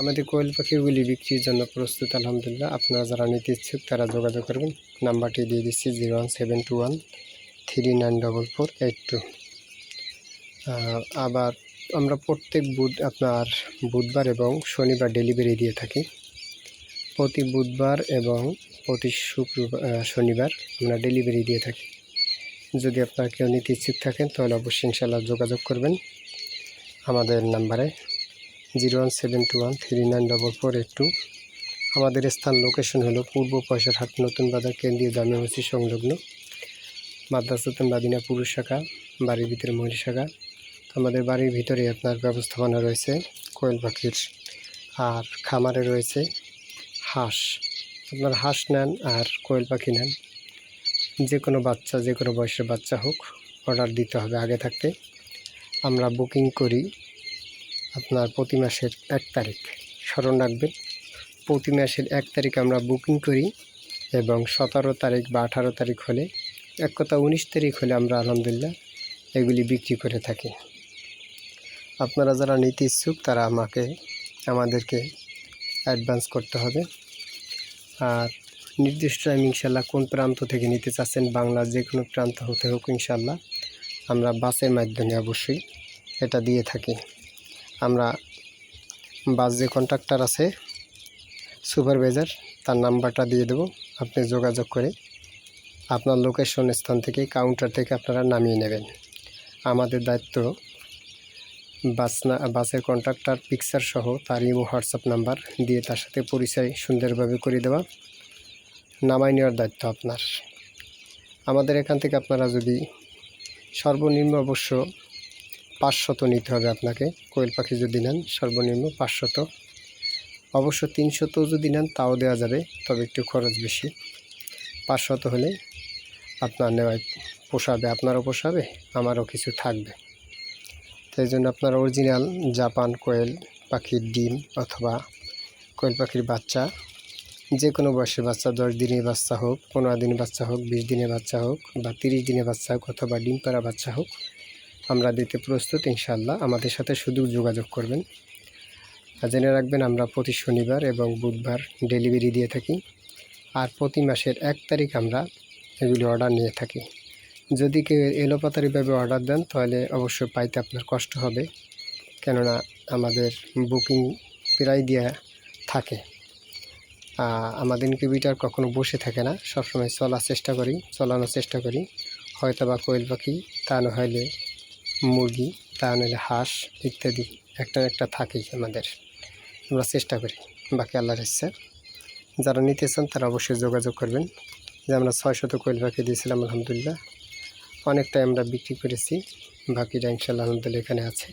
আমাদের কোয়েল পাখিগুলি বিক্রির জন্য প্রস্তুত, আলহামদুলিল্লাহ। আপনারা যারা নিতে ইচ্ছুক, তারা যোগাযোগ করবেন। নাম্বারটি দিয়ে দিচ্ছি, zero one seven two one three nine double four eight two. আবার আমরা প্রত্যেক বুধ, আপনার বুধবার এবং শনিবার ডেলিভারি দিয়ে থাকি। প্রতি বুধবার এবং প্রতি শুক্রবার শনিবার আমরা ডেলিভারি দিয়ে থাকি। যদি আপনারা কেউ নিতে ইচ্ছুক থাকেন, তাহলে অবশ্যই ইনশাল্লাহ যোগাযোগ করবেন। আমাদের নাম্বারে zero one seven two one three nine double four eight two. আমাদের স্থান লোকেশন হলো পূর্ব পয়সার হাট নতুন বাজার কেন্দ্রীয় জামে মসজিদ সংলগ্ন। মাদ্রাসাতুন বাদিনা পুরুষ শাখা, বাড়ির ভিতরে মহিলা শাখা। আমাদের বাড়ির ভিতরে আপনার ব্যবস্থাপনা রয়েছে কোয়েল পাখির। আর খামারে রয়েছে হাঁস। আপনার হাঁস নেন আর কোয়েল পাখি নেন। যে কোনো বাচ্চা যে কোনো বয়সের বাচ্চা হোক অর্ডার দিতে হবে আগে থাকতে। আমরা বুকিং করি আপনার প্রতি মাসের এক তারিখ। স্মরণ রাখবেন, প্রতি মাসের এক তারিখ আমরা বুকিং করি এবং সতেরো তারিখ বা আঠারো তারিখ হলে, এক কথা উনিশ তারিখ হলে আমরা আলহামদুলিল্লাহ এগুলি বিক্রি করে থাকি। আপনারা যারা নিতে ইচ্ছুক, তারা আমাকে, আমাদেরকে অ্যাডভান্স করতে হবে। আর নির্দিষ্ট আমি ইনশাল্লাহ কোন প্রান্ত থেকে নিতে চাচ্ছেন, বাংলার যে কোনো প্রান্ত হতে হোক ইনশাল্লাহ, আমরা বাসের মাধ্যমে অবশ্যই এটা দিয়ে থাকি। আমরা বাস যে কন্ট্রাক্টর আছে সুপারভাইজার তার নাম্বারটা দিয়ে দেবো। আপনি যোগাযোগ করে আপনার লোকেশন স্থান থেকে কাউন্টার থেকে আপনারা নামিয়ে নেবেন। আমাদের দায়িত্ব বাস না, বাসের কন্ট্রাক্টর পিকচার সহ তার ইমো, হোয়াটসঅ্যাপ নাম্বার দিয়ে তার সাথে পরিচয় সুন্দরভাবে করে দেওয়া। নামাই নেওয়ার দায়িত্ব আপনার। আমাদের এখান থেকে আপনারা যদি সর্বনিম্ন অবশ্য পাঁচশত নিতে হবে আপনাকে। কোয়েল পাখি যদি নেন, সর্বনিম্ন পাঁচশত। অবশ্য তিনশত যদি নেন, তাও দেওয়া যাবে, তবে একটু খরচ বেশি। পাঁচশত হলে আপনার নেওয়ায় পোষাবে, আপনারও পোষাবে, আমারও কিছু থাকবে। তাই জন্য আপনার অরিজিনাল জাপান কোয়েল পাখির ডিম অথবা কোয়েল পাখির বাচ্চা, যে কোনো বয়সের বাচ্চা, দশ দিনের বাচ্চা হোক, পনেরো দিনের বাচ্চা হোক, বিশ দিনের বাচ্চা হোক বা তিরিশ দিনের বাচ্চা হোক অথবা ডিম পাড়া বাচ্চা হোক আমরা দিতে প্রস্তুত ইনশাল্লাহ আমাদের সাথে শুধু যোগাযোগ করবেন। জেনে রাখবেন, আমরা প্রতি শনিবার এবং বুধবার ডেলিভারি দিয়ে থাকি। আর প্রতি মাসের এক তারিখ আমরা এগুলি অর্ডার নিয়ে থাকি। যদি কেউ এলোপাতারিভাবে অর্ডার দেন, তাহলে অবশ্যই পাইতে আপনার কষ্ট হবে। কেননা আমাদের বুকিং প্রায় দেওয়া থাকে। আমাদের ইনকিউবেটার কখনো বসে থাকে না। সবসময় চলার চেষ্টা করি, চলানোর চেষ্টা করি। হয়তো বা কোয়েল পাখি তা না মুরগি, তা নাহলে হাঁস ইত্যাদি একটা একটা থাকেই আমাদের। আমরা চেষ্টা করি, বাকি আল্লাহর ইচ্ছা। যারা নিতে চান তারা অবশ্যই যোগাযোগ করবেন। যে আমরা ছয় শত কোয়েল পাখি দিয়েছিলাম, আলহামদুলিল্লাহ। অনেকটাই আমরা বিক্রি করেছি, বাকিটা ইনশাল্লাহ আলহামদুলিল্লাহ এখানে আছে।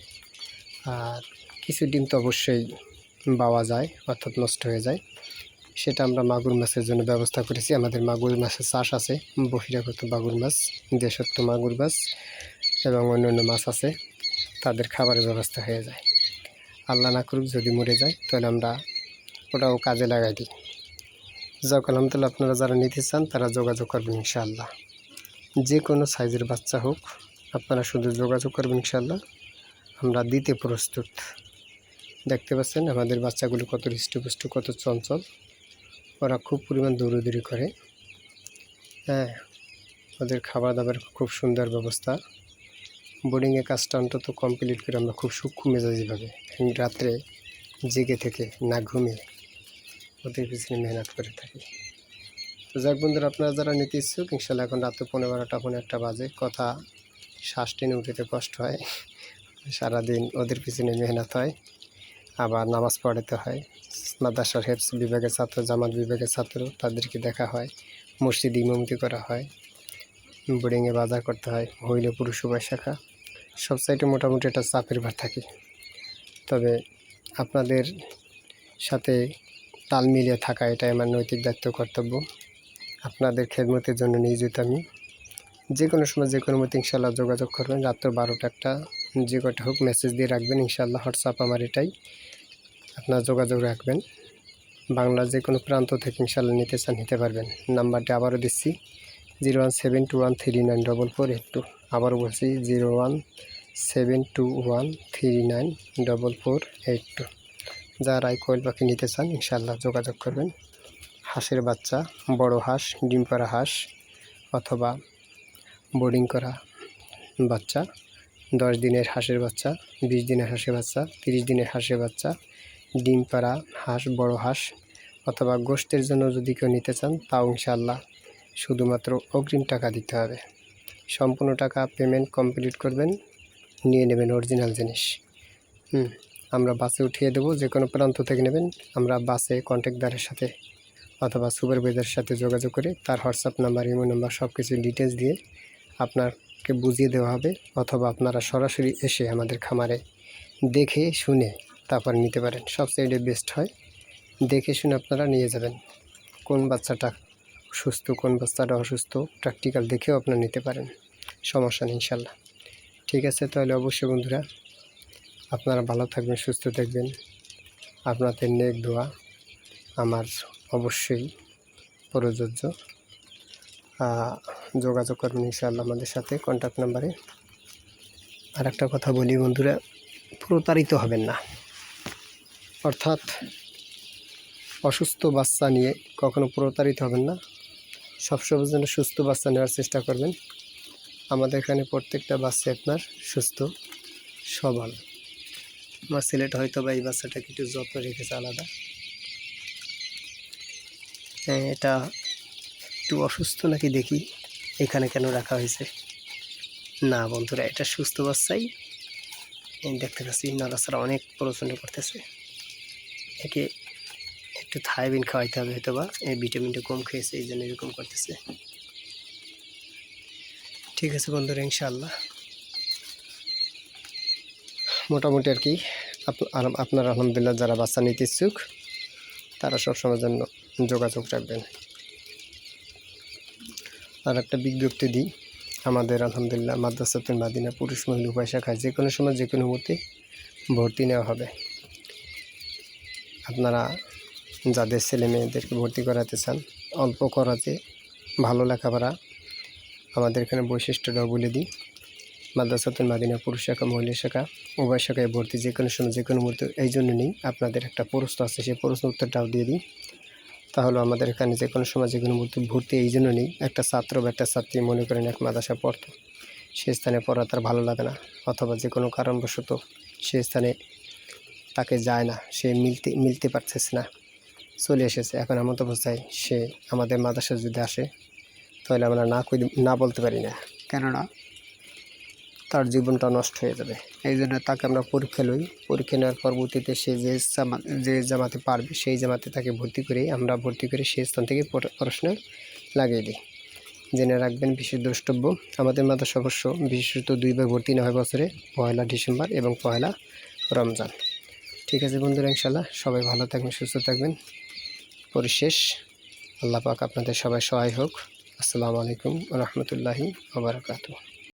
আর কিছু ডিম তো অবশ্যই পাওয়া যায়, অর্থাৎ নষ্ট হয়ে যায়। সেটা আমরা মাগুর মাছের জন্য ব্যবস্থা করেছি। আমাদের মাগুর মাছের চাষ আছে, বহিরাগত মাগুর মাছ দেশত্ব মাগুর মাছ। এবং অন্য অন্য মাছ আছে, তাদের খাবারের ব্যবস্থা হয়ে যায়। আল্লাহ না করুক যদি মরে যায়, তাহলে আমরা ওটাও কাজে লাগাই দিই। যাক, আলহামদুলিল্লাহ, আপনারা যারা নিতে চান, তারা যোগাযোগ করবেন ইনশাআল্লাহ। যে কোনো সাইজের বাচ্চা হোক, আপনারা শুধু যোগাযোগ করবেন ইনশাআল্লাহ। আমরা দিতে প্রস্তুত। দেখতে পাচ্ছেন, আমাদের বাচ্চাগুলো কত হৃষ্টপুষ্ট, কত চঞ্চল। ওরা খুব পরিমাণ দৌড়দৌড়ি করে। হ্যাঁ ওদের খাবার দাবার খুব সুন্দর ব্যবস্থা। বোর্ডিংয়ের কাজটা অন্তত কমপ্লিট করে আমরা খুব সূক্ষ্ম মেজাজিভাবে রাত্রে জেগে থেকে না ঘুমিয়ে ওদের পিছনে মেহনত করে থাকি। তো যাক বন্ধুরা, আপনারা যারা নিতে ইচ্ছুক, ইনশাল্লাহ এখন রাত্রে পনেরো বারোটা পনেরো একটা বাজে। কথা শ্বাস টেনে উঠতে কষ্ট হয়। সারাদিন ওদের পিছনে মেহনত হয়। আবার নামাজ পড়াতে হয়। মাদ্রাসার হেফস বিভাগের ছাত্র, জামাত বিভাগের ছাত্র, তাদেরকে দেখা হয়। মসজিদ ইমামতি করা হয়। বোর্ডিংয়ে বাজার করতে হয়। মহিলা পুরুষ উভয় শাখা। সব সাইডে মোটামুটি একটা চাপের ভার থাকে। তবে আপনাদের সাথে তাল মিলিয়ে থাকা এটাই আমার নৈতিক দায়িত্ব, কর্তব্য। আপনাদের খেদমতের জন্য নিয়োজিত আমি। যে কোনো সময় যে কোনো মতো ইনশাল্লাহ যোগাযোগ করবেন। রাত্র বারোটা একটা, যে কটা হোক মেসেজ দিয়ে রাখবেন। ইনশাল্লাহ হোয়াটসঅ্যাপ আমার এটাই। আপনার যোগাযোগ রাখবেন। বাংলার যে কোনো প্রান্ত থেকে ইনশাল্লাহ নিতে চান, নিতে পারবেন। নাম্বারটি আবারও দিচ্ছি। Zero one seven two one three nine double four eight two আবারও বলছি zero one seven two one three nine double four eight two যারা এই কোয়েল পাখি নিতে চান ইনশাল্লাহ যোগাযোগ করবেন। হাঁসের বাচ্চা, বড় হাঁস, ডিম পাড়া হাঁস, অথবা বোর্ডিং করা বাচ্চা, দশ দিনের হাঁসের বাচ্চা, বিশ দিনের হাঁসের বাচ্চা, তিরিশ দিনের হাঁসের বাচ্চা, ডিম পাড়া হাঁস, বড় হাঁস, অথবা গোষ্ঠের জন্য যদি কেউ নিতে চান, তাও ইনশাল্লাহ শুধুমাত্র অগ্রিম টাকা দিতে হবে। সম্পূর্ণ টাকা পেমেন্ট কমপ্লিট করবেন, নিয়ে নেবেন অরিজিনাল জিনিস। হুম, আমরা বাসে উঠিয়ে দেবো যে কোনো প্রান্ত থেকে নেবেন। আমরা বাসে কন্ট্যাক্টদারের সাথে অথবা সুপারভাইজারের সাথে যোগাযোগ করে তার হোয়াটসঅ্যাপ নাম্বার ইমো নাম্বার সব কিছু ডিটেলস দিয়ে আপনাকে বুঝিয়ে দেওয়া হবে অথবা আপনারা সরাসরি এসে আমাদের খামারে দেখে শুনে তারপর নিতে পারেন। সবচেয়ে বেস্ট হয়। দেখে শুনে আপনারা নিয়ে যাবেন। কোন বাচ্চাটা সুস্থ কোন বাচ্চাটা অসুস্থ প্র্যাকটিক্যাল দেখেও আপনারা নিতে পারেন। সমস্যা নেই, ইনশাল্লাহ। ঠিক আছে, তাহলে অবশ্যই বন্ধুরা, আপনারা ভালো থাকবেন, সুস্থ থাকবেন। আপনাদের নেক দোয়া আমার অবশ্যই প্রযোজ্য। যোগাযোগ করবেন ইনশাআল্লাহ আমাদের সাথে কন্ট্যাক্ট নাম্বারে আর একটা কথা বলি বন্ধুরা, প্রতারিত হবেন না। অর্থাৎ অসুস্থ বাচ্চা নিয়ে কখনো প্রতারিত হবেন না। সবসময়ের জন্য সুস্থ বাচ্চা নেওয়ার চেষ্টা করবেন। আমাদের এখানে প্রত্যেকটা বাচ্চা আপনার সুস্থ সবল। আমার ছেলেটা হয়তো বা এই বাচ্চাটাকে একটু যত্ন রেখেছে আলাদা। হ্যাঁ, এটা একটু অসুস্থ নাকি দেখি এখানে কেন রাখা হয়েছে? না বন্ধুরা এটা সুস্থ বাচ্চাই। দেখতে পাচ্ছি নাড়াচাড়া অনেক প্রচণ্ড করতেছে। একে একটু থাইবিন খাওয়াইতে হবে হয়তো বা এই ভিটামিনটা কম খেয়েছে, এই জন্য এরকম করতেছে। ঠিক আছে বন্ধুরা, ইনশাআল্লাহ। মোটামুটি আর কি আপনার আলহামদুলিল্লাহ যারা বাচ্চা নিতে ইচ্ছুক, তারা সবসময়ের জন্য যোগাযোগ রাখবেন। আর একটা বিজ্ঞপ্তি দিই, আমাদের আলহামদুলিল্লাহ মাদ্রাসাতুল মাদিনা পুরুষ মহিলা উভয় শাখায় যে কোনো সময়, যে কোনো মুহূর্তে ভর্তি নেওয়া হবে। আপনারা যাদের ছেলে মেয়েদেরকে ভর্তি করাতে চান, অল্প করাতে ভালো লেখাপড়া, আমাদের এখানে বৈশিষ্ট্যটাও বলে দিই। মাদ্রাসাতুল মাদিনা পুরুষ শাখা, মহিলা শাখা, উভয় শাখায় ভর্তি যে কোনো সময়, যে কোনো মুহূর্তে। এই জন্য নেই আপনাদের একটা প্রশ্ন আছে, সেই প্রশ্ন উত্তরটাও দিয়ে দিই। তাহলে আমাদের এখানে যে কোনো সময়, যে কোনো মুহূর্তে ভর্তি, এই জন্য নেই একটা ছাত্র বা একটা ছাত্রী মনে করেন এক মাদ্রাসা পড়তো সে স্থানে পড়া তার ভালো লাগে না, অথবা যে কোনো কারণবশত সে স্থানে তাকে যায় না, সে মিলতে মিলতে পারতেছে না। চলে এসেছে। এখন এমন অবস্থায় সে আমাদের মাদ্রাসা যদি আসে, তাহলে আমরা না কই, না বলতে পারি না। কেননা তার জীবনটা নষ্ট হয়ে যাবে। এই জন্য তাকে আমরা পরীক্ষা লই। পরীক্ষা নেওয়ার পরবর্তীতে সে যে যে জামাতে পারবে, সেই জামাতে তাকে ভর্তি করে আমরা ভর্তি করে সেই স্থান থেকে পড়া- পড়াশোনায় লাগিয়ে দিই। জেনে রাখবেন, বিশেষ দ্রষ্টব্য, আমাদের মাদ্রাসা অবশ্য বিশেষত দুইবার ভর্তি নেওয়া হয় বছরে, পয়লা ডিসেম্বর এবং পয়লা রমজান। ঠিক আছে বন্ধুরা ইনশাল্লাহ সবাই ভালো থাকবেন, সুস্থ থাকবেন। পরিশেষ। আল্লাহ পাক আপনাদের সবাই সহায় হোক। আসসালামু আলাইকুম রহমতুল্লাহি ওবরাকাতুহ